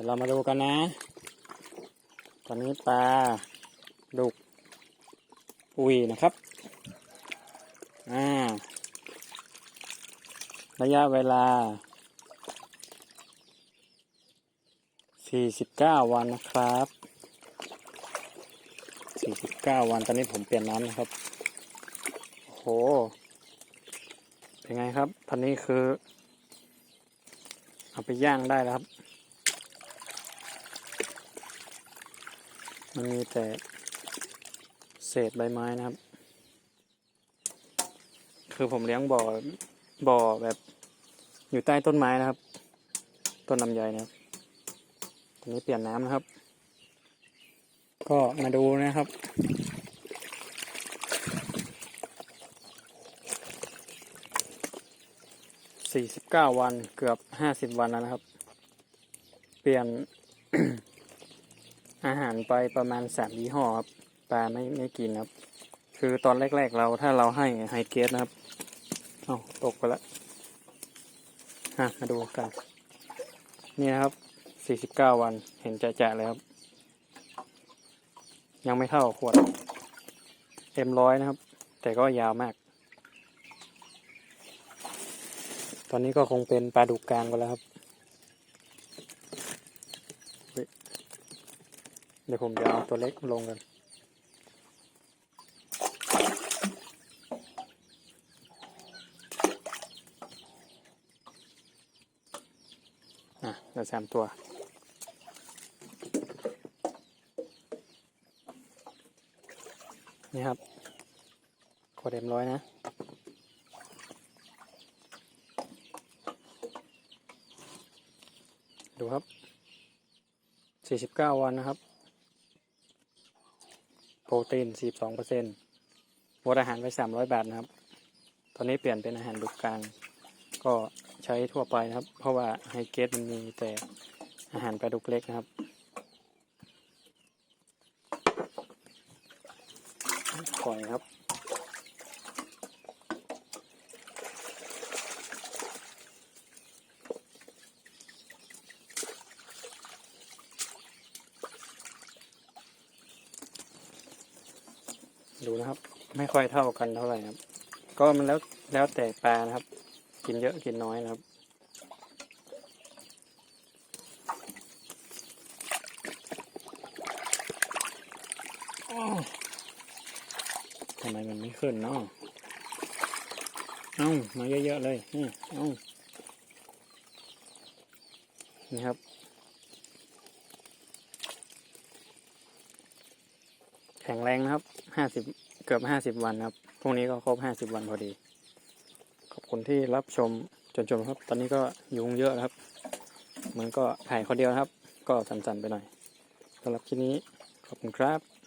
ดี๋ยวเรามาดูกันนะตอนนี้ปลาดุกอุยนะครับ อ่า ระยะเวลา 49 วันนะครับ 49 วันตอนนี้ผมเปลี่ยนน้ำนะครับโอ้โหเป็นไงครับตอนนี้คือ เอาไปย่างได้แล้วครับ มันมีแต่เศษใบไม้นะครับ คือผมเลี้ยงบ่อ บ่อแบบอยู่ใต้ต้นไม้นะครับ ต้นลำไยนะครับตอนนี้เปลี่ยนน้ำนะครับ ก็มาดูนะครับ สี่สิบเก้าวันเกือบห้าสิบวันแล้วนะครับ เปลี่ยน อาหารไปประมาณสามยี่ห้อครับปลาไม่ไม่กินครับ คือตอนแรก ๆ เราถ้าเราให้ไฮเกรดนะครับเอาตกไปแล้วฮะมาดูกันนี่นะครับสี่สิบเก้าวันเห็นจะจะเลยครับ ยังไม่เท่าขวดเอ็มร้อยนะครับ แต่ก็ยาวมาก ตอนนี้ก็คงเป็นปลาดุกกลางไปแล้วครับ เดี๋ยวผมจะเอาตัวเล็กลงกันอะเดี๋ยวสามตัวนี่ครับขวดเอ็มร้อยนะ ดูครับสี่สิบเก้าวันนะครับ โปรตีนสี่สองเปอร์เซ็นต์วดอาหารไป 300 บาทนะครับ ตอนนี้เปลี่ยนเป็นอาหารลูกกลาง ก็ใช้ทั่วไปนะครับ เพราะว่าไฮเกตมันมีแต่อาหารปลาดุกเล็กนะครับปล่อยครับ ดูนะครับ ไม่ค่อยเท่ากันเท่าไหร่ครับ ก็มันแล้วแล้วแต่ปลานะครับ กินเยอะกินน้อยนะครับ ทำไมมันไม่ขึ้นเนาะเอ้ามาเยอะๆเลยนี่เอ้านี่ครับ ข็งแรงนะครับห้าสิบเกือบห้าสิบวันครับ พรุ่งนี้ก็ครบห้าสิบวันพอดี ขอบคุณที่รับชมจนจบครับ ตอนนี้ก็ยุงเยอะนะครับ เหมือนก็ถ่ายคนเดียวครับ ก็สั่นๆไปหน่อยสำหรับคลิปนี้ขอบคุณครับ